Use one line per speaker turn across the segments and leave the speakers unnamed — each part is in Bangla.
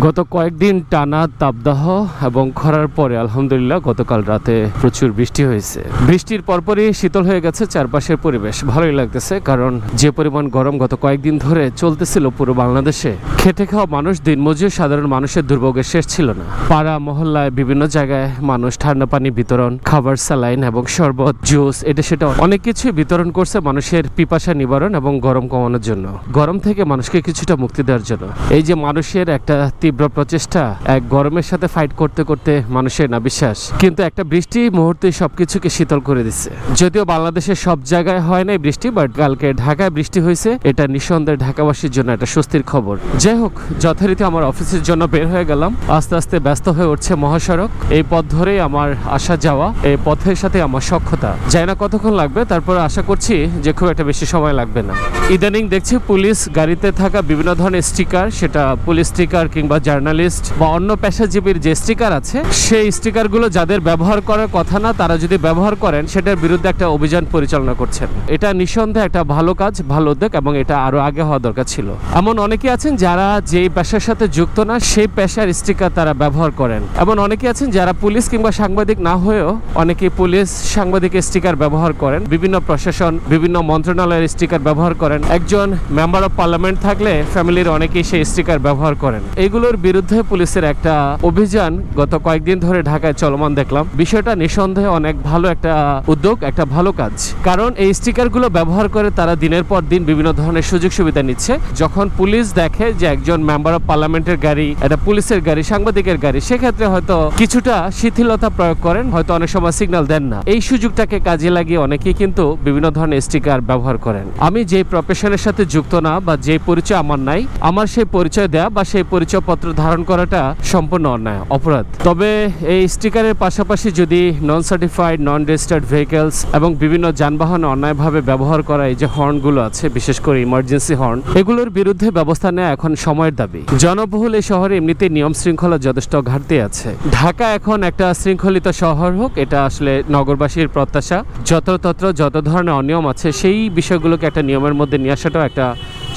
গত কয়েকদিন টানা তাপদাহ এবং খরার পরে আলহামদুলিল্লাহ গতকাল রাতে প্রচুর বৃষ্টি হয়েছে। বৃষ্টির পরপরই শীতল হয়ে গেছে চারপাশের পরিবেশ। ভালোই লাগতেছে কারণ যে পরিমাণ গরম গত কয়েকদিন ধরে চলতেছিল পুরো বাংলাদেশে, খেটে খাওয়া মানুষ দিনমজুর সাধারণ মানুষের দুর্ভোগের শেষ ছিল না। পাড়া, মহল্লায় বিভিন্ন জায়গায় মানুষ ঠান্ডা পানি বিতরণ, খাবার, স্যালাইন এবং শরবত, জুস, এটা সেটা অনেক কিছু বিতরণ করছে মানুষের পিপাসা নিবারণ এবং গরম কমানোর জন্য। গরম থেকে মানুষকে কিছুটা মুক্তি দেওয়ার জন্য। এই যে মানুষের একটা তীব্র প্রচেষ্টা, এক গরমের সাথে ফাইট করতে করতে মানুষের না বিশ্বাস কিন্তু একটা বৃষ্টি মুহূর্তে সবকিছুকে শীতল করে দিচ্ছে। যদিও বাংলাদেশের সব জায়গায় হয় নাই বৃষ্টি বাট কালকে ঢাকায় বৃষ্টি হয়েছে, এটা নিঃসন্দেহে ঢাকাবাসীর জন্য একটা স্বস্তির খবর। যাই হোক, যথারীতি আমার অফিসের জন্য বের হয়ে গেলাম। আস্তে আস্তে ব্যস্ত হয়ে উঠছে মহাসড়ক। এই পথ ধরেই আমার আসা যাওয়া, এই পথের সাথে আমার সক্ষতা। যাই না কতক্ষণ লাগবে, তারপর আশা করছি যে খুব একটা বেশি সময় লাগবে না। ইদানিং দেখছি পুলিশ গাড়িতে থাকা বিভিন্ন ধরনের স্টিকার, সেটা পুলিশ স্টিকার কিংবা জার্নালিস্ট বা অন্য পেশাজীবীর যে স্টিকার আছে, সেই স্টিকারগুলো যাদের ব্যবহার করার কথা না, তারা যদি ব্যবহার করেন, সেটার বিরুদ্ধে একটা অভিযান পরিচালনা করছেন। এটা নিঃসন্দেহে একটা ভালো কাজ, ভালো উদ্যোগ এবং এটা আরও আগে হওয়া দরকার ছিল। এমন অনেকে আছেন যারা যেই পেশার সাথে যুক্ত না, সেই পেশার স্টিকার তারা ব্যবহার করেন। এমন অনেকে আছেন যারা পুলিশ কিংবা সাংবাদিক না হয়েও অনেকে পুলিশ সাংবাদিক স্টিকার ব্যবহার করেন। বিভিন্ন প্রশাসন, বিভিন্ন মন্ত্রণালয়ের স্টিকার ব্যবহার করেন। একজন মেম্বার অফ পার্লামেন্ট থাকলে ফ্যামিলির অনেকেই সেই স্টিকার ব্যবহার করেন। এগুলোর বিরুদ্ধে পুলিশের একটা অভিযান গত কয়েকদিন ধরে ঢাকায় চলমান দেখলাম। বিষয়টা নিঃসন্দেহে অনেক ভালো একটা উদ্যোগ, একটা ভালো কাজ। কারণ এই স্টিকারগুলো ব্যবহার করে তারা দিনের পর দিন বিভিন্ন ধরনের সুযোগ সুবিধা নিচ্ছে। যখন পুলিশ দেখে যে একজন মেম্বার অফ পার্লামেন্টের গাড়ি, একটা পুলিশের গাড়ি, সাংবাদিকের গাড়ি, সেক্ষেত্রে হয়তো কিছুটা শিথিলতা প্রয়োগ করেন, হয়তো অনেক সময় সিগন্যাল দেন না। এই সুযোগটাকে কাজে লাগিয়ে অনেকেই কিন্তু বিভিন্ন ধরনের স্টিকার ব্যবহার করেন। আমি যে প্রফেশনের সাথে যুক্ত না বা যে পরিচয় আমার নাই, আমার সেই পরিচয় দেয়া বা সেই পরিচয়পত্র ধারণ করাটা সম্পূর্ণ অন্যায়, অপরাধ। তবে এই স্টিকারের পাশাপাশি যদি non certified non registered vehicles এবং বিভিন্ন যানবাহন অন্যায়ভাবে ব্যবহার করা এই যে হর্নগুলো আছে, বিশেষ করে ইমার্জেন্সি হর্ন এগুলোর বিরুদ্ধে ব্যবস্থা নেওয়া এখন সময়ের দাবি। জনবহুল এই শহরে এমনিতে নিয়ম শৃঙ্খলা যথেষ্ট ঘাটতি আছে। ঢাকা এখন একটা শৃঙ্খলিত শহর হোক, এটা আসলে নগরবাসীর প্রত্যাশা। যত্রতত্র যত ধরনের অনিয়ম আছে, সেই বিষয়গুলোকে একটা নিয়মের মধ্যে নিয়ে আসাটাও একটা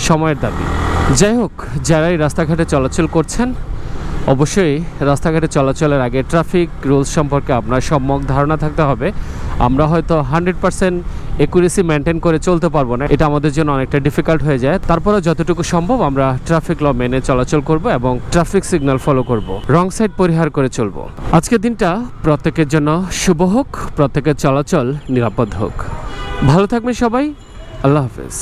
সময়ের দাবি। যাই হোক যারা এই রাস্তাঘাটে চলাচল করছেন, অবশ্যই রাস্তাঘাটে চলাচলের আগে ট্রাফিক রুলস সম্পর্কে আপনার সম্যক ধারণা থাকতে হবে। আমরা হয়তো হান্ড্রেড পার্সেন্ট একুরেসি মেনটেন করে চলতে পারব না। এটা আমাদের জন্য অনেকটা ডিফিকাল্ট হয়ে যায়। তারপরে যতটুকু সম্ভব আমরা ট্রাফিক ল মেনে চলাচল করব এবং ট্রাফিক সিগন্যাল ফলো করব। রং সাইড পরিহার করে চলবো। আজকের দিনটা প্রত্যেকের জন্য শুভ হোক, প্রত্যেকের চলাচল নিরাপদ হোক। ভালো থাকবেন সবাই। আল্লাহ হাফেজ।